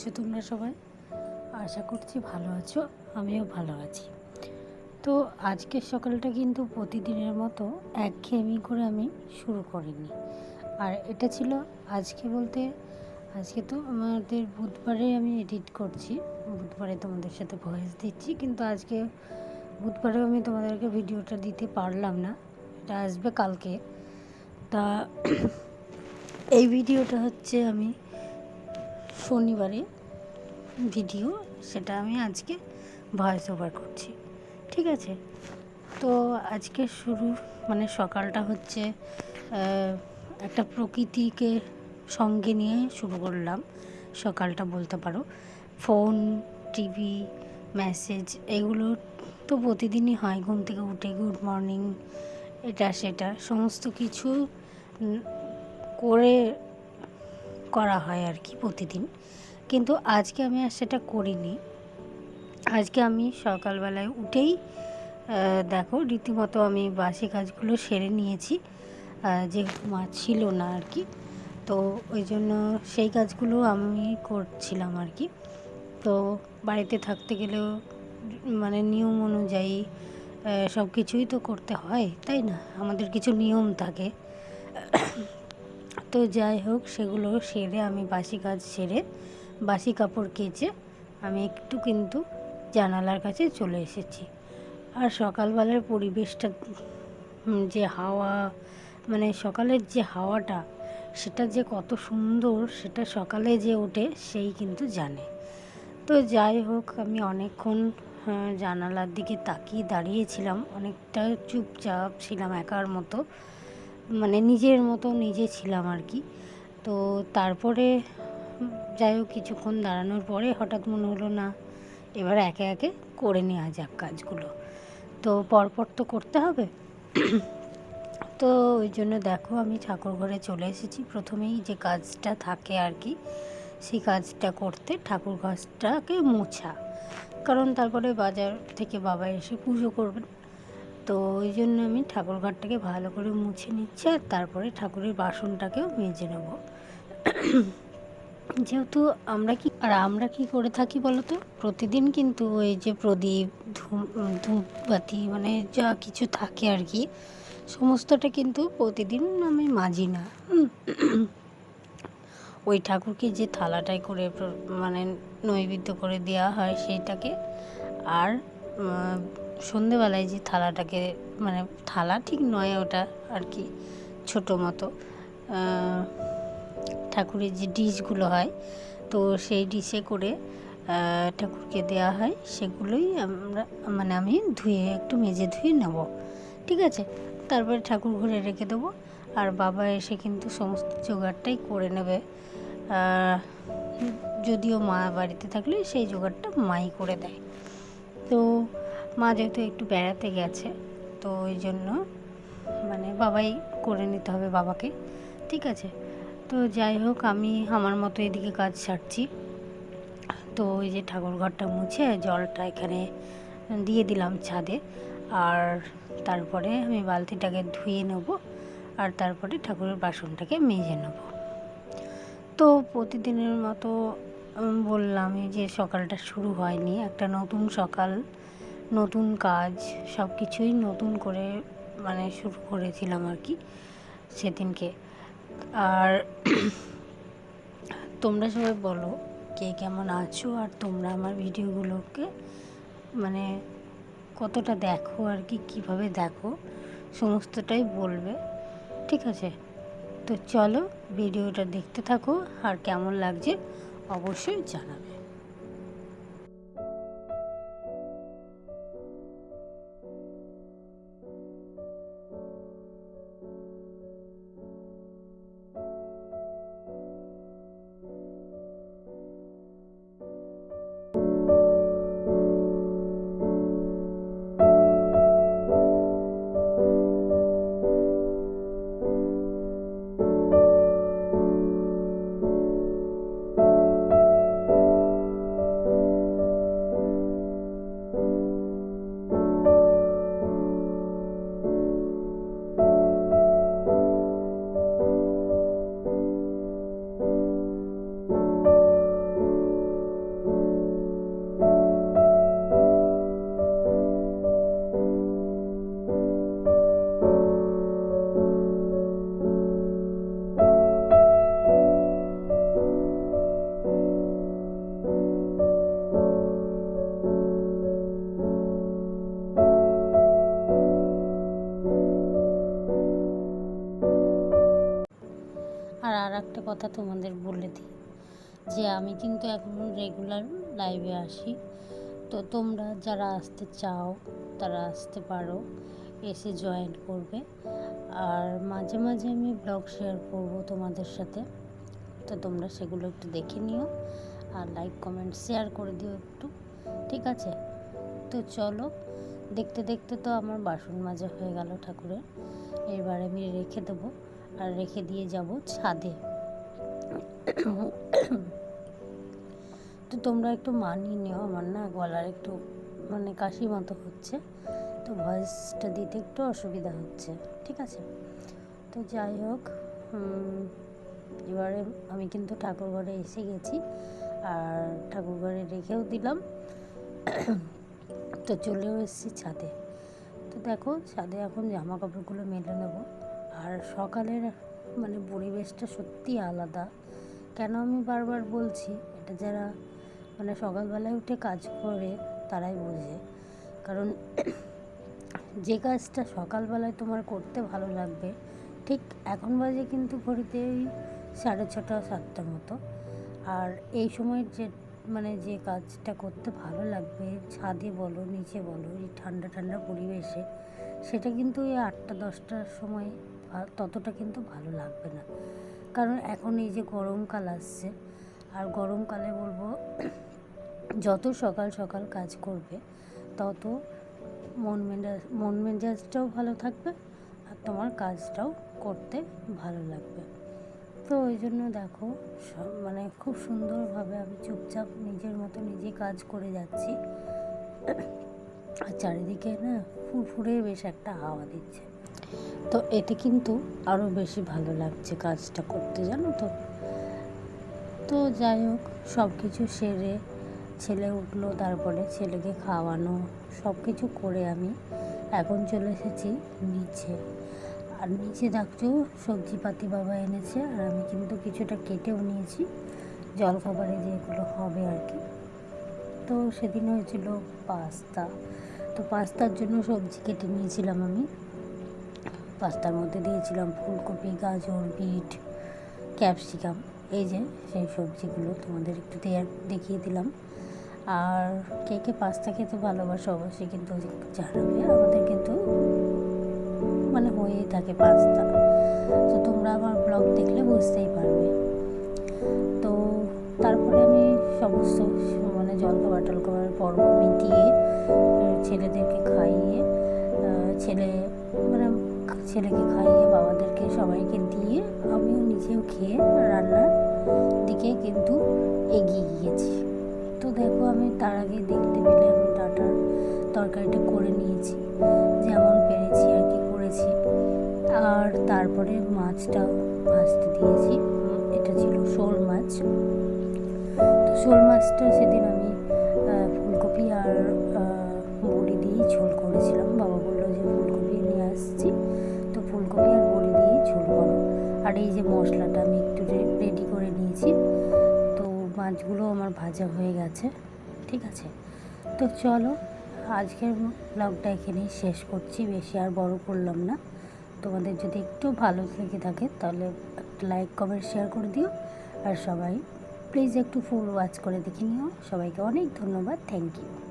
আছো তোমরা সবাই? আশা করছি ভালো আছো, আমিও ভালো আছি। তো আজকের সকালটা কিন্তু প্রতিদিনের মতো একঘেয়েমি করে আমি শুরু করিনি। আর এটা ছিল আজকে বলতে, আজকে তো আমাদের বুধবারে আমি এডিট করছি। বুধবারে তোমাদের সাথে ভয়েস দিচ্ছি, কিন্তু আজকে বুধবারেও আমি তোমাদেরকে ভিডিওটা দিতে পারলাম না। এটা আসবে কালকে। তা এই ভিডিওটা হচ্ছে আমি শনিবারে ভিডিও, সেটা আমি আজকে ভয়েস ওভার করছি। ঠিক আছে? তো আজকে শুরু মানে সকালটা হচ্ছে একটা প্রকৃতিকে সঙ্গে নিয়ে শুরু করলাম। সকালটা বলতে পারো। ফোন টিভি মেসেজ এগুলো তো প্রতিদিনই হয়। ঘুম থেকে উঠে গুড মর্নিং এটা, সেটা, সমস্ত কিছু করে করা হয় আর কি প্রতিদিন। কিন্তু আজকে আমি আর সেটা করিনি। আজকে আমি সকালবেলায় উঠেই দেখো রীতিমতো আমি বাসি কাজগুলো সেরে নিয়েছি। আহ, যেহেতু মা ছিল না আর কি। তো ওই জন্য সেই কাজগুলো আমি করছিলাম আর কি। তো বাড়িতে থাকতে গেলেও মানে নিয়ম অনুযায়ী সব কিছুই তো করতে হয় তাই না? আমাদের কিছু নিয়ম থাকে। তো যাই হোক সেগুলো সেরে আমি বাসি কাজ সেরে বাসি কাপড় কেচে আমি একটু কিন্তু জানালার কাছে চলে এসেছি। আর সকালবেলার পরিবেশটা যে হাওয়া মানে সকালের যে হাওয়াটা, সেটা যে কত সুন্দর, সেটা সকালে যে ওঠে, সেই কিন্তু জানে। তো যাই হোক, আমি অনেকক্ষণ জানালার দিকে তাকিয়ে দাঁড়িয়েছিলাম। অনেকটা চুপচাপ ছিলাম একার মতো মানে নিজের মতো নিজে ছিলাম আর কি। তো তারপরে যাই হোক কিছুক্ষণ দাঁড়ানোর পরে হঠাৎ মনে হলো না, এবার একে একে করে নেওয়া যাক কাজগুলো। তো পরপর তো করতে হবে। তো ওই জন্য দেখো আমি ঠাকুর ঘরে চলে এসেছি। প্রথমেই যে কাজটা থাকে আর কি, সেই কাজটা করতে ঠাকুর ঘরটাকে মোছা। কারণ তারপরে বাজার থেকে বাবা এসে পুজো করবেন। তো ওই জন্য আমি ঠাকুর ঘরটাকে ভালো করে মুছে নিচ্ছি আর তারপরে ঠাকুরের বাসনটাকেও মেজে নেব। যেহেতু আমরা কি, আর আমরা কি করে থাকি বলো তো প্রতিদিন কিন্তু ওই যে প্রদীপ, ধূপ, ধূপবাতি মানে যা কিছু থাকে আর কি, সমস্তটা কিন্তু প্রতিদিন আমি মাজি না। ওই ঠাকুরকে যে থালাটায় করে মানে নৈবেদ্য করে দেওয়া হয় সেইটাকে, আর সন্ধেবেলায় যে থালাটাকে মানে থালা ঠিক নয় ওটা আর কি, ছোটো মতো ঠাকুরের যে ডিশগুলো হয়, তো সেই ডিশে করে ঠাকুরকে দেওয়া হয়। সেগুলোই আমরা মানে আমি ধুয়ে, একটু মেজে ধুয়ে নেব। ঠিক আছে? তারপরে ঠাকুর ঘরে রেখে দেবো। আর বাবা এসে কিন্তু সমস্ত জোগাড়টাই করে নেবে। যদিও মা বাড়িতে থাকলে সেই জোগাড়টা মাই করে দেয়। তো মা যেহেতু একটু বেড়াতে গেছে, তো ওই জন্য মানে বাবাই করে নিতে হবে বাবাকে। ঠিক আছে? তো যাই হোক, আমি আমার মতো এদিকে কাজ সারছি। তো ওই যে ঠাকুর ঘরটা মুছে জলটা এখানে দিয়ে দিলাম ছাদে। আর তারপরে আমি বালতিটাকে ধুয়ে নেব আর তারপরে ঠাকুরের বাসনটাকে মেজে নেব। তো প্রতিদিনের মতো বললাম যে সকালটা শুরু হয়নি, একটা নতুন সকাল, নতুন কাজ সব কিছুই নতুন করে মানে শুরু করেছিলাম আর কি সেদিনকে। আর তোমরা সবাই বলো কে কেমন আছো আর তোমরা আমার ভিডিওগুলোকে মানে কতটা দেখো আর কি, কীভাবে দেখো, সমস্তটাই বলবে, ঠিক আছে? তো চলো ভিডিওটা দেখতে থাকো আর কেমন লাগছে অবশ্যই জানাবে। কথা তোমাদের বলে দিই, যে আমি কিন্তু এখন রেগুলার লাইভে আসি। তো তোমরা যারা আসতে চাও, তারা আসতে পারো, এসে জয়েন করবে। আর মাঝে মাঝে আমি ব্লগ শেয়ার করব তোমাদের সাথে, তো তোমরা সেগুলো একটু দেখে নিও। আর লাইক কমেন্ট শেয়ার করে দিও একটু, ঠিক আছে? তো চলো, দেখতে দেখতে তো আমার বাসন মাজা হয়ে গেল ঠাকুরের। এবার আমি রেখে দেবো, আর রেখে দিয়ে যাব ছাদে। তো তোমরা একটু মানিয়ে নিও, আমার না গলার একটু মানে কাশি মতো হচ্ছে। তো ভয়েসটা দিতে একটু অসুবিধা হচ্ছে, ঠিক আছে? তো যাই হোক এবারে আমি কিন্তু ঠাকুরঘরে এসে গেছি, আর ঠাকুরঘরে রেখেও দিলাম। তো চলেও এসেছি ছাদে। তো দেখো, ছাদে এখন জামা কাপড়গুলো মেলে নেব। আর সকালের মানে পরিবেশটা সত্যি আলাদা। কেন আমি বারবার বলছি? এটা যারা মানে সকালবেলায় উঠে কাজ করে, তারাই বোঝে। কারণ যে কাজটা সকালবেলায় তোমার করতে ভালো লাগবে, ঠিক এখন বাজে কিন্তু ঘড়িতে ওই সাড়ে ছটা সাতটা মতো। আর এই সময় যে মানে যে কাজটা করতে ভালো লাগবে, ছাদে বলো, নিচে বলো, এই ঠান্ডা ঠান্ডা পরিবেশে, সেটা কিন্তু এই আটটা, দশটার সময় ততটা কিন্তু ভালো লাগবে না। কারণ এখন এই যে গরমকাল আসছে, আর গরমকালে বলব যত সকাল সকাল কাজ করবে, তত মন মেজাজ, মন মেজাজটাও ভালো থাকবে, আর তোমার কাজটাও করতে ভালো লাগবে। তো ওই জন্য দেখো মানে খুব সুন্দরভাবে আমি চুপচাপ নিজের মতো নিজে কাজ করে যাচ্ছি। আর চারিদিকে না ফুরফুরে বেশ একটা হাওয়া দিচ্ছে। তো এতে কিন্তু আরও বেশি ভালো লাগছে কাজটা করতে, জানো তো? তো যাই হোক সব কিছু সেরে ছেলে উঠল, তারপরে ছেলেকে খাওয়ানো সব কিছু করে আমি এখন চলে এসেছি নিচে। আর নিচে দেখছ, সবজিপাতি বাবা এনেছে, আর আমি কিন্তু কিছুটা কেটেও নিয়েছি, জলখাবারে যেগুলো হবে আর কি। তো সেদিন হয়েছিল পাস্তা। তো পাস্তার জন্য সবজি কেটে নিয়েছিলাম আমি। পাস্তার মধ্যে দিয়েছিলাম ফুলকপি, গাজর, বিট, ক্যাপসিকাম। এই যে, সেই সবজিগুলো তোমাদের একটু দেখিয়ে দিলাম। আর কে কে পাস্তা খেতে ভালোবাসে অবশ্যই কিন্তু জানাবে। আমাদের কিন্তু মানে হয়েই থাকে পাস্তা। তো তোমরা আমার ব্লগ দেখলে বুঝতেই পারবে। তো তারপরে আমি সমস্ত মানে জলখাবার টলখাবার পর্ব মিটিয়ে ছেলেদেরকে খাইয়ে ছেলে মানে ছেলেকে খাইয়ে বাবাদেরকে সবাইকে দিয়ে আমিও নিজেও খেয়ে রান্নার দিকে কিন্তু এগিয়ে গিয়েছি। তো দেখো আমি তার আগে দেখতে পেলে আমি ডাটার তরকারিটা করে নিয়েছি, যেমন পেরেছি আর কি করেছি। আর তারপরে মাছটা ভাজতে দিয়েছি, এটা ছিল শোল মাছ। তো শোল মাছটা সেদিন আমি ফুলকপি আর আর এই যে মশলাটা আমি একটু রেডি করে নিয়েছি। তো মাছগুলো আমার ভাজা হয়ে গেছে, ঠিক আছে? তো চলো, আজকের ব্লগটা এখানেই শেষ করছি। বেশি আর বড় করলাম না। তোমাদের যদি একটু ভালো লেগে থাকে, তাহলে একটা লাইক কমেন্ট শেয়ার করে দিও। আর সবাই প্লিজ একটু ফুল ওয়াচ করে দেখে নিও। সবাইকে অনেক ধন্যবাদ। Thank you